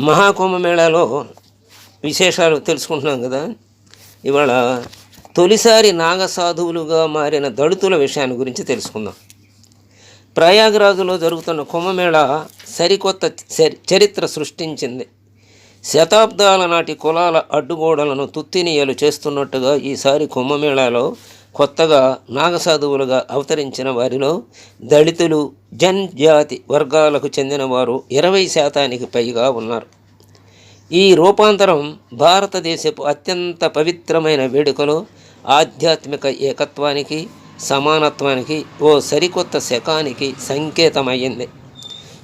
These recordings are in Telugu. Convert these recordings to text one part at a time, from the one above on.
మహాకుంభమేళాలో విశేషాలు తెలుసుకుంటున్నాం కదా. ఇవాళ తొలిసారి నాగసాధువులుగా మారిన దళితుల విషయాన్ని గురించి తెలుసుకుందాం. ప్రయాగరాజులో జరుగుతున్న కుంభమేళ సరికొత్త చరి- చరిత్ర సృష్టించింది. శతాబ్దాల నాటి కులాల అడ్డుగోడలను తుత్తినీయలు చేస్తున్నట్టుగా ఈసారి కుంభమేళాలో కొత్తగా నాగసాధువులుగా అవతరించిన వారిలో దళితులు జన్జాతి వర్గాలకు చెందిన వారు ఇరవై శాతానికి పైగా ఉన్నారు. ఈ రూపాంతరం భారతదేశపు అత్యంత పవిత్రమైన వేడుకలో ఆధ్యాత్మిక ఏకత్వానికి సమానత్వానికి ఓ సరికొత్త శకానికి సంకేతమయ్యింది.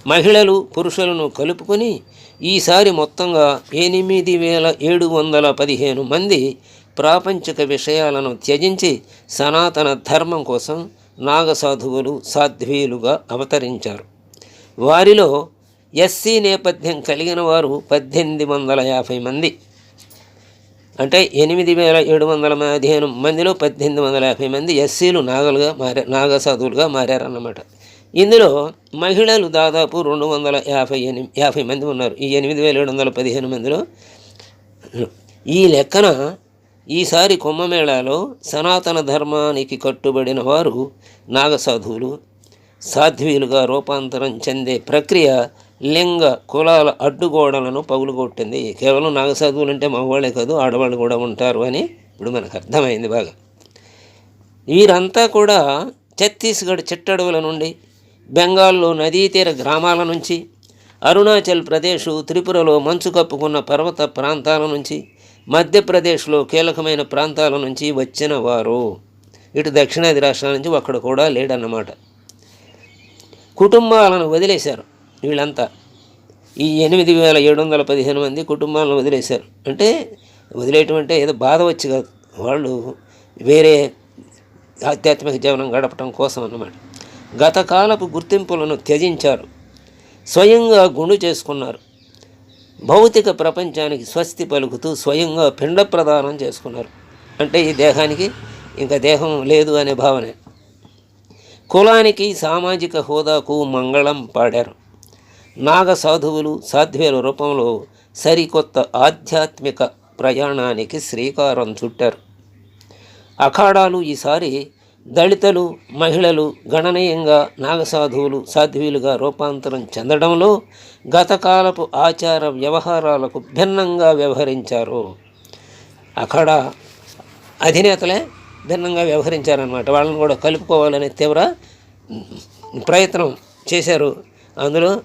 మహిళలు పురుషులను కలుపుకొని ఈసారి మొత్తంగా ఎనిమిది వేల ఏడు వందల పదిహేను మంది ప్రాపంచిక విషయాలను త్యజించి సనాతన ధర్మం కోసం నాగసాధువులు సాధ్వీలుగా అవతరించారు. వారిలో ఎస్సీ నేపథ్యం కలిగిన వారు పద్దెనిమిది వందల యాభై మంది. అంటే ఎనిమిది వేల ఏడు వందల పదిహేను మందిలో పద్దెనిమిది వందల యాభై మంది ఎస్సీలు నాగలుగా మారే నాగసాధువులుగా మారారన్నమాట. ఇందులో మహిళలు దాదాపు రెండు వందల యాభై ఎనిమి యాభై మంది ఉన్నారు. ఈ ఎనిమిది వేల ఏడు వందల పదిహేను మందిలో ఈ లెక్కన ఈసారి కుంభమేళాలో సనాతన ధర్మానికి కట్టుబడిన వారు నాగసాధువులు. సాధ్వీలుగా రూపాంతరం చెందే ప్రక్రియ లింగ కులాల అడ్డుగోడలను పగులుగొట్టింది. కేవలం నాగసాధువులు అంటే మగవాళ్ళే కాదు ఆడవాళ్ళు కూడా ఉంటారు అని ఇప్పుడు మనకు అర్థమైంది బాగా. వీరంతా కూడా ఛత్తీస్గఢ్ చిట్టడవుల నుండి బెంగాల్లో నదీ తీర గ్రామాల నుంచి అరుణాచల్ ప్రదేశ్ త్రిపురలో మంచు కప్పుకున్న పర్వత ప్రాంతాల నుంచి మధ్యప్రదేశ్లో కీలకమైన ప్రాంతాల నుంచి వచ్చిన వారు ఇటు దక్షిణాది రాష్ట్రాల నుంచి ఒక్కడ కూడా లేడన్నమాట. కుటుంబాలను వదిలేశారు వీళ్ళంతా. ఈ ఎనిమిది వేల ఏడు వందల పదిహేను మంది కుటుంబాలను వదిలేశారు. అంటే వదిలేయటం అంటే ఏదో బాధ వచ్చి కాదు. వాళ్ళు వేరే ఆధ్యాత్మిక జీవనం గడపటం కోసం అన్నమాట. గతకాలపు గుర్తింపులను త్యజించారు. స్వయంగా గుండు చేసుకున్నారు. భౌతిక ప్రపంచానికి స్వస్తి పలుకుతూ స్వయంగా పిండ ప్రదానం చేసుకున్నారు. అంటే ఈ దేహానికి ఇంకా దేహం లేదు అనే భావనే. కులానికి సామాజిక హోదాకు మంగళం పాడారు. నాగ సాధువులు సాధ్వేల రూపంలో సరికొత్త ఆధ్యాత్మిక ప్రయాణానికి శ్రీకారం చుట్టారు. అఖాడాలు ఈసారి దళితులు మహిళలు గణనీయంగా నాగసాధువులు సాధ్వీలుగా రూపాంతరం చెందడంలో గతకాలపు ఆచార వ్యవహారాలకు భిన్నంగా వ్యవహరించారు. అక్కడ అధినేతలే భిన్నంగా వ్యవహరించారనమాట వాళ్ళని కూడా కలుపుకోవాలనే తీవ్ర ప్రయత్నం చేశారు. అందులో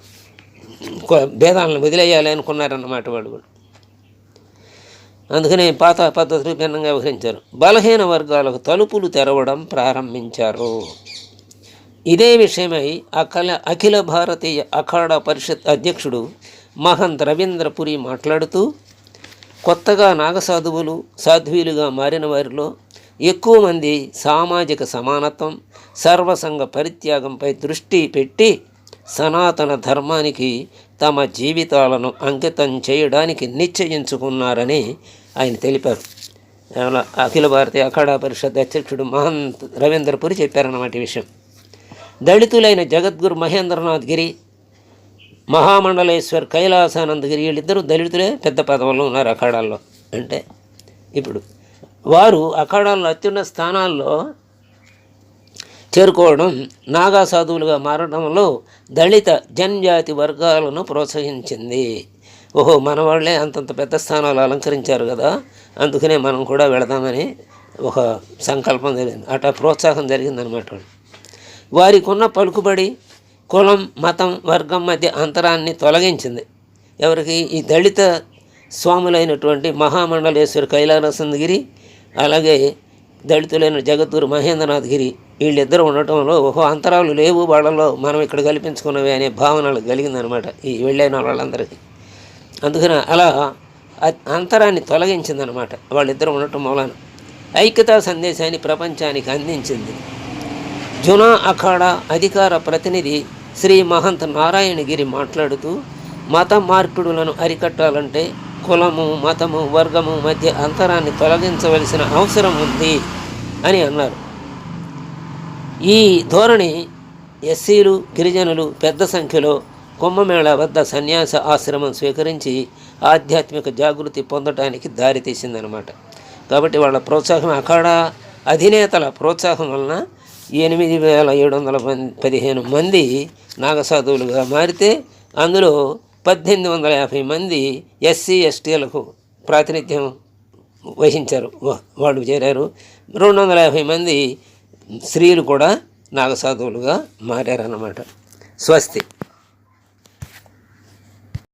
భేదాలను వదిలేయాలి అనుకున్నారన్నమాట వాళ్ళు కూడా. అందుకనే పాత పద్ధతులు భిన్నంగా వ్యవహరించారు బలహీన వర్గాలకు తలుపులు తెరవడం ప్రారంభించారు. ఇదే విషయమై అఖిల అఖిల భారతీయ అఖాడ పరిషత్ అధ్యక్షుడు మహంత్ రవీంద్రపురి మాట్లాడుతూ కొత్తగా నాగసాధువులు సాధ్వీలుగా మారిన వారిలో ఎక్కువ మంది సామాజిక సమానత్వం సర్వసంగ పరిత్యాగంపై దృష్టి పెట్టి సనాతన ధర్మానికి తమ జీవితాలను అంకితం చేయడానికి నిశ్చయించుకున్నారని ఆయన తెలిపారు. అఖిల భారతీయ అఖాడా పరిషత్ అధ్యక్షుడు మహంత్ రవీంద్రపురి చెప్పారన్నమాట ఈ విషయం. దళితులైన జగద్గురు మహేంద్రనాథ్ గిరి మహామండలేశ్వర్ కైలాసానంద్ గిరి వీళ్ళిద్దరూ దళితులే పెద్ద పదవుల్లో ఉన్నారు అఖాడాల్లో. అంటే ఇప్పుడు వారు అఖాడాల్లో అత్యున్న స్థానాల్లో చేరుకోవడం నాగా సాధువులుగా మారడంలో దళిత జనజాతి వర్గాలను ప్రోత్సహించింది. ఓహో మన వాళ్ళే అంతంత పెద్ద స్థానాలు అలంకరించారు కదా అందుకనే మనం కూడా వెళదామని ఒక సంకల్పం జరిగింది. అట ప్రోత్సాహం జరిగిందనమాట వారికి ఉన్న పలుకుబడి కులం మతం వర్గం మధ్య అంతరాన్ని తొలగించింది. ఎవరికి? ఈ దళిత స్వాములైనటువంటి మహామండలేశ్వరి కైలాసందగిరి అలాగే దళితులైన జగద్గురు మహేంద్రనాథ్ గిరి వీళ్ళిద్దరూ ఉండటంలో ఓహో అంతరాలు లేవు వాళ్ళలో. మనం ఇక్కడ కల్పించుకున్నవి అనే భావనలు కలిగిందనమాట ఈ వెళ్ళైన వాళ్ళందరికీ. అందుకని అలా అంతరాన్ని తొలగించిందనమాట. వాళ్ళిద్దరూ ఉండటం మూలాన. ఐక్యతా సందేశాన్ని ప్రపంచానికి అందించింది. జునా అఖాడా అధికార ప్రతినిధి శ్రీ మహంత్ నారాయణగిరి మాట్లాడుతూ మత మార్పిడులను అరికట్టాలంటే కులము మతము వర్గము మధ్య అంతరాన్ని తొలగించవలసిన అవసరం ఉంది అని అన్నారు. ఈ ధోరణి ఎస్సీలు గిరిజనులు పెద్ద సంఖ్యలో కుంభమేళ వద్ద సన్యాస ఆశ్రమం స్వీకరించి ఆధ్యాత్మిక జాగృతి పొందటానికి దారితీసిందనమాట కాబట్టి వాళ్ళ ప్రోత్సాహం అక్కడ అధినేతల ప్రోత్సాహం వలన ఎనిమిది వేల ఏడు వందల పదిహేను మంది నాగసాధువులుగా మారితే అందులో పద్దెనిమిది వందల యాభై మంది ఎస్సీ ఎస్టీలకు ప్రాతినిధ్యం వహించారు. వాళ్ళు చేరారు. రెండు వందల యాభై మంది స్త్రీలు కూడా నాగసాధువులుగా మారారన్నమాట. స్వస్తి.